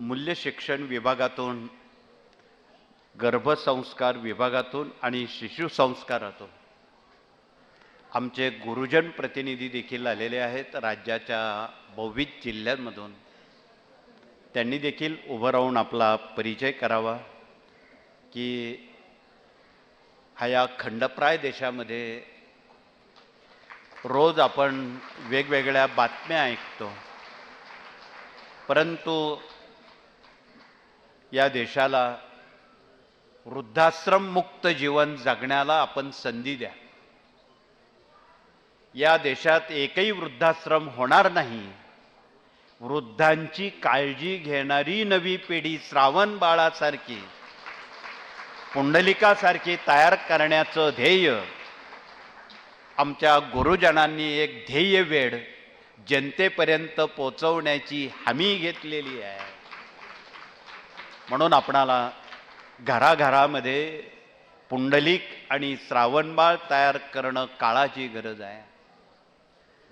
मूल्य शिक्षण विभागातून गर्भसंस्कार विभागातून आणि शिशुसंस्कारातून आमचे गुरुजन प्रतिनिधी देखील आलेले आहेत राज्याच्या बहुविध जिल्ह्यांमधून. त्यांनी देखील उभं राहून आपला परिचय करावा की हा या खंडप्राय देशामध्ये रोज आपण वेगवेगळ्या बातम्या ऐकतो. परंतु या देशाला वृद्धाश्रम मुक्त जीवन जगण्याला आपण संधी द्या. या देशात एकही वृद्धाश्रम होणार नाही. वृद्धांची काळजी घेणारी नवी पिढी श्रावण बाळासारखी पुंडलिकासारखी तयार करण्याचं ध्येय आमच्या गुरुजनांनी एक ध्येय वेळ जनतेपर्यंत पोचवण्याची हमी घेतलेली आहे. म्हणून आपणाला घराघरामध्ये पुंडलिक आणि श्रावणबाळ तयार करणं काळाची गरज आहे.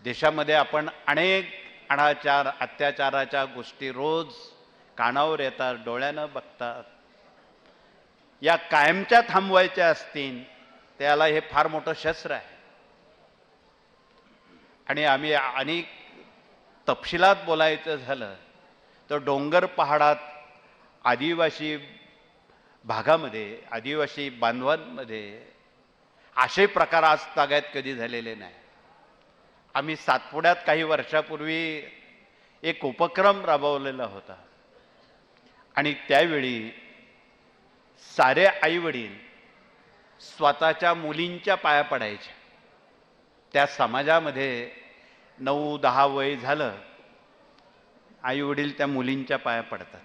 देशामध्ये आपण अनेक अनाचार अत्याचाराच्या गोष्टी रोज कानावर येतात डोळ्यानं बघतात. या कायमच्या थांबवायच्या असतील त्याला हे फार मोठं शस्त्र आहे. आणि आम्ही अनेक तपशिलात बोलायचं झालं तर डोंगर पहाडात आदिवासी भागामध्ये आदिवासी बांधवांमध्ये असे प्रकार आज ताग्यात कधी झालेले नाही. आम्ही सातपुड्यात काही वर्षापूर्वी एक उपक्रम राबवलेला होता. आणि त्यावेळी सारे आईवडील स्वतःच्या मुलींच्या पाया पडायच्या त्या समाजामध्ये नऊ दहा वय झालं आईवडील त्या मुलींच्या पाया पडतात.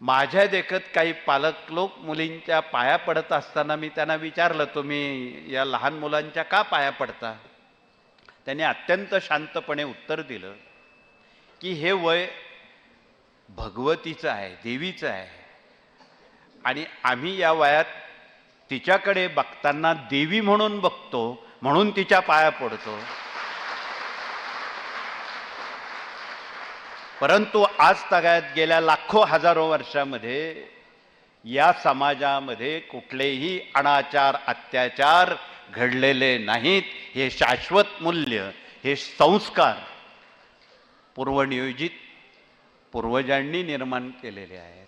माझ्या देखत काही पालक लोक मुलींच्या पाया पडत असताना मी त्यांना विचारलं तुम्ही या लहान मुलांच्या का पाया पडता? त्यांनी अत्यंत शांतपणे उत्तर दिलं की हे वय भगवतीचं आहे देवीचं आहे. आणि आम्ही या वयात तिच्याकडे बघताना देवी म्हणून बघतो म्हणून तिच्या पाया पडतो. परंतु आज तगायत गेल्या लाखो हजारो वर्षामध्ये या समाजामध्ये कुठलेही अनाचार अत्याचार घडलेले नाहीत. हे शाश्वत मूल्य हे संस्कार पूर्वनियोजित पूर्वजांनी निर्माण केलेले आहेत.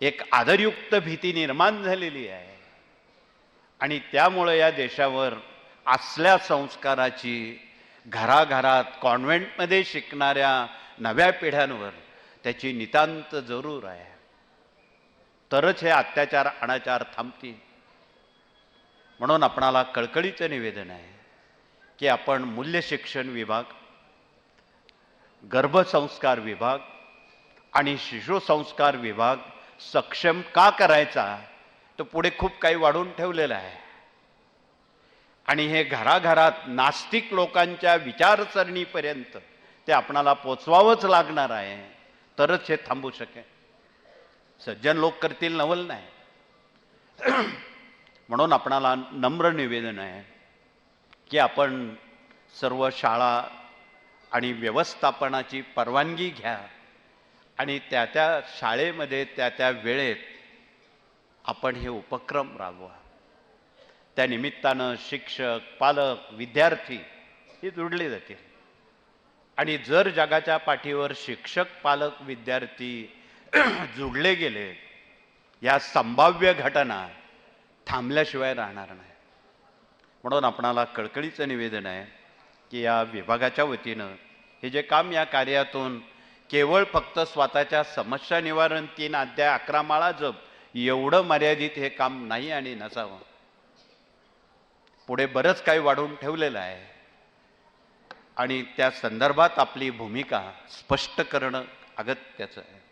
एक आदरयुक्त भीती निर्माण झालेली आहे. आणि त्यामुळे या देशावर असल्या संस्काराची घराघरात कॉन्व्हेंटमध्ये शिकणाऱ्या नव्या पिढ्यांवर त्याची नितांत जरूर आहे. तरच हे अत्याचार अनाचार थांबतील. म्हणून आपणाला कळकळीचं निवेदन आहे की आपण मूल्य शिक्षण विभाग गर्भसंस्कार विभाग आणि शिशुसंस्कार विभाग सक्षम का करायचा तो पुढे खूप काही वाढून ठेवलेला आहे. आणि हे घराघरात नास्तिक लोकांच्या विचारसरणीपर्यंत ते आपणाला पोचवावंच लागणार आहे तरच हे थांबू शकेल. सज्जन लोक करतील नवल नाही. म्हणून आपणाला नम्र निवेदन आहे की आपण सर्व शाळा आणि व्यवस्थापनाची परवानगी घ्या आणि त्या त्या शाळेमध्ये त्या त्या वेळेत आपण हे उपक्रम राबवा. त्या निमित्तानं शिक्षक पालक विद्यार्थी ही जुडली जातील. आणि जर जगाच्या पाठीवर शिक्षक पालक विद्यार्थी जोडले गेले या संभाव्य घटना थांबल्याशिवाय राहणार नाही. म्हणून आपणाला कळकळीचं निवेदन आहे की या विभागाच्या वतीनं हे जे काम या कार्यातून केवळ फक्त स्वतःच्या समस्या निवारण तीन अध्याय अकरा माळा जप एवढं मर्यादित हे काम नाही आणि नसावं. पुढे बरंच काही वाढवून ठेवलेलं आहे. आणि त्या संदर्भात आपली भूमिका स्पष्ट करणं अगत्याचं आहे.